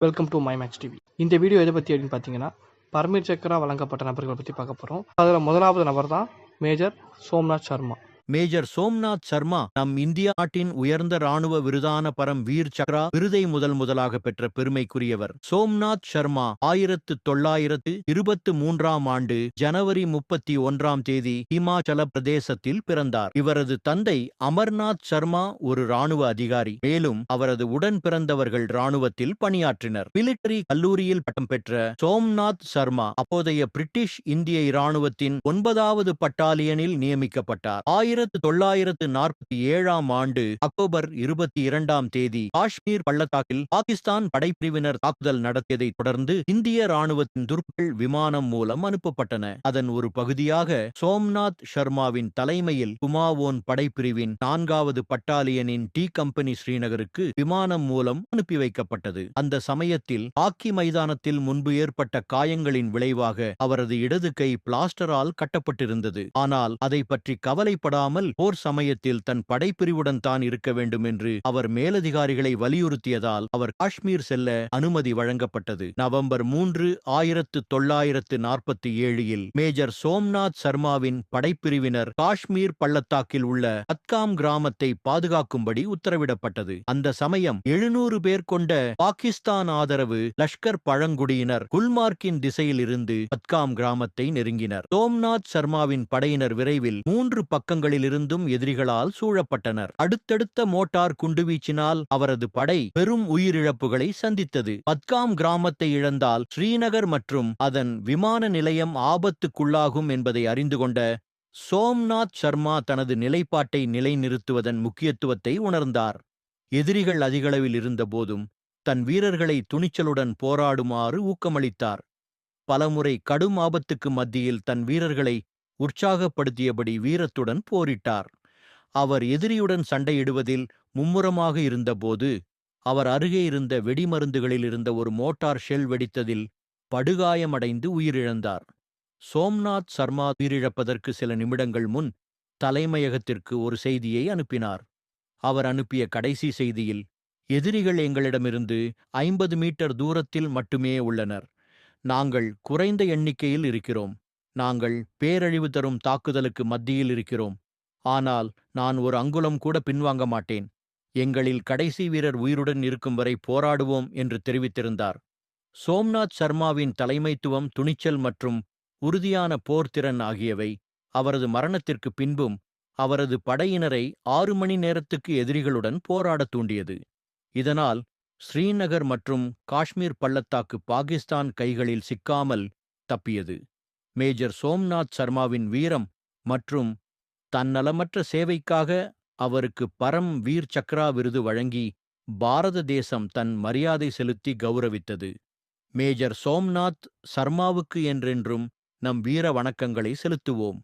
Welcome to my Max TV இந்த video எதை பற்றி அப்படின்னு பார்த்தீங்கன்னா பர்மிட் சக்கரா வழங்கப்பட்ட நபர்களை பற்றி பார்க்க போகிறோம் அதில் முதலாவது நபர் தான் மேஜர் சோம்நாத் சர்மா. மேஜர் சோம்நாத் சர்மா நம் இந்திய நாட்டின் உயர்ந்த ராணுவ விருதான பரம் வீர் சக்ரா விருதை முதல் முதலாக பெற்ற பெருமைக்குரியவர். சோம்நாத் சர்மா ஆயிரத்து தொள்ளாயிரத்து இருபத்து மூன்றாம் ஆண்டு ஜனவரி முப்பத்தி ஒன்றாம் தேதி ஹிமாச்சல பிரதேசத்தில் பிறந்தார். இவரது தந்தை அமர்நாத் சர்மா ஒரு ராணுவ அதிகாரி. மேலும் அவரது உடன் பிறந்தவர்கள் ராணுவத்தில் பணியாற்றினர். மிலிட்டரி கல்லூரியில் பட்டம் பெற்ற சோம்நாத் சர்மா அப்போதைய பிரிட்டிஷ் இந்திய இராணுவத்தின் ஒன்பதாவது பட்டாலியனில் நியமிக்கப்பட்டார். ஆயிரத்தி தொள்ளாயிரத்து நாற்பத்தி ஏழாம் ஆண்டு அக்டோபர் இருபத்தி இரண்டாம் தேதி காஷ்மீர் பள்ளத்தாக்கில் பாகிஸ்தான் படைப்பிரிவினர் தாக்குதல் நடத்தியதை தொடர்ந்து இந்திய ராணுவத்தின் துருப்புகள் விமானம் மூலம் அனுப்பப்பட்டன. அதன் ஒரு பகுதியாக சோம்நாத் சர்மாவின் தலைமையில் குமாவோன் படைப்பிரிவின் நான்காவது பட்டாலியனின் டி கம்பெனி ஸ்ரீநகருக்கு விமானம் மூலம் அனுப்பி வைக்கப்பட்டது. அந்த சமயத்தில் ஹாக்கி மைதானத்தில் முன்பு ஏற்பட்ட காயங்களின் விளைவாக அவரது இடது கை பிளாஸ்டரால் கட்டப்பட்டிருந்தது. ஆனால் அதை பற்றி கவலைப்படாமல் இல்லாமல் போர் சமயத்தில் தன் படைப்பிரிவுடன் தான் இருக்க வேண்டும் என்று அவர் மேலதிகாரிகளை வலியுறுத்தியதால் அவர் காஷ்மீர் செல்ல அனுமதி வழங்கப்பட்டது. நவம்பர் மூன்று ஆயிரத்து தொள்ளாயிரத்து நாற்பத்தி ஏழில் மேஜர் சோம்நாத் சர்மாவின் படைப்பிரிவினர் காஷ்மீர் பள்ளத்தாக்கில் உள்ள அத்காம் கிராமத்தை பாதுகாக்கும்படி உத்தரவிடப்பட்டது. அந்த சமயம் எழுநூறு பேர் கொண்ட பாகிஸ்தான் ஆதரவு லஷ்கர் பழங்குடியினர் குல்மார்க்கின் திசையிலிருந்து அத்காம் கிராமத்தை நெருங்கினர். சோம்நாத் சர்மாவின் படையினர் விரைவில் மூன்று பக்கங்களில் பக்கங்களிலிருந்தும் எதிரிகளால் சூழப்பட்டனர். அடுத்தடுத்த மோட்டார் குண்டுவீச்சினால் அவரது படை பெரும் உயிரிழப்புகளை சந்தித்தது. பத்காம் கிராமத்தை இழந்தால் ஸ்ரீநகர் மற்றும் அதன் விமான நிலையம் ஆபத்துக்குள்ளாகும் என்பதை அறிந்து கொண்ட சோம்நாத் சர்மா தனது நிலைப்பாட்டை நிலைநிறுத்துவதன் முக்கியத்துவத்தை உணர்ந்தார். எதிரிகள் அதிகளவில் இருந்தபோதும் தன் வீரர்களை துணிச்சலுடன் போராடுமாறு ஊக்கமளித்தார். பலமுறை கடும் ஆபத்துக்கு மத்தியில் தன் வீரர்களை உற்சாகப்படுத்தியபடி வீரத்துடன் போரிட்டார். அவர் எதிரியுடன் சண்டையிடுவதில் மும்முரமாக இருந்தபோது அவர் அருகே இருந்த வெடிமருந்துகளில் இருந்த ஒரு மோட்டார் ஷெல் வெடித்ததில் படுகாயமடைந்து உயிரிழந்தார். சோம்நாத் சர்மா உயிரிழப்பதற்கு சில நிமிடங்கள் முன் தலைமையகத்திற்கு ஒரு செய்தியை அனுப்பினார். அவர் அனுப்பிய கடைசி செய்தியில் எதிரிகள் எங்களிடமிருந்து ஐம்பது மீட்டர் தூரத்தில் மட்டுமே உள்ளனர். நாங்கள் குறைந்த எண்ணிக்கையில் இருக்கிறோம். நாங்கள் பேரழிவு தரும் தாக்குதலுக்கு மத்தியில் இருக்கிறோம். ஆனால் நான் ஒரு அங்குலம் கூட பின்வாங்க மாட்டேன். எங்களில் கடைசி வீரர் உயிருடன் இருக்கும் வரை போராடுவோம் என்று தெரிவித்திருந்தார். சோம்நாத் சர்மாவின் தலைமைத்துவம் துணிச்சல் மற்றும் உறுதியான போர்த்திறன் ஆகியவை அவரது மரணத்திற்கு பின்பும் அவரது படையினரை ஆறு மணி நேரத்துக்கு எதிரிகளுடன் போராடத் தூண்டியது. இதனால் ஸ்ரீநகர் மற்றும் காஷ்மீர் பள்ளத்தாக்கு பாகிஸ்தான் கைகளில் சிக்காமல் தப்பியது. மேஜர் சோம்நாத் சர்மாவின் வீரம் மற்றும் தன்னலமற்ற சேவைக்காக அவருக்கு பரம் வீர் சக்ரா விருது வழங்கி பாரத தேசம் தன் மரியாதை செலுத்தி கௌரவித்தது. மேஜர் சோம்நாத் சர்மாவுக்கு என்றென்றும் நம் வீர வணக்கங்களை செலுத்துவோம்.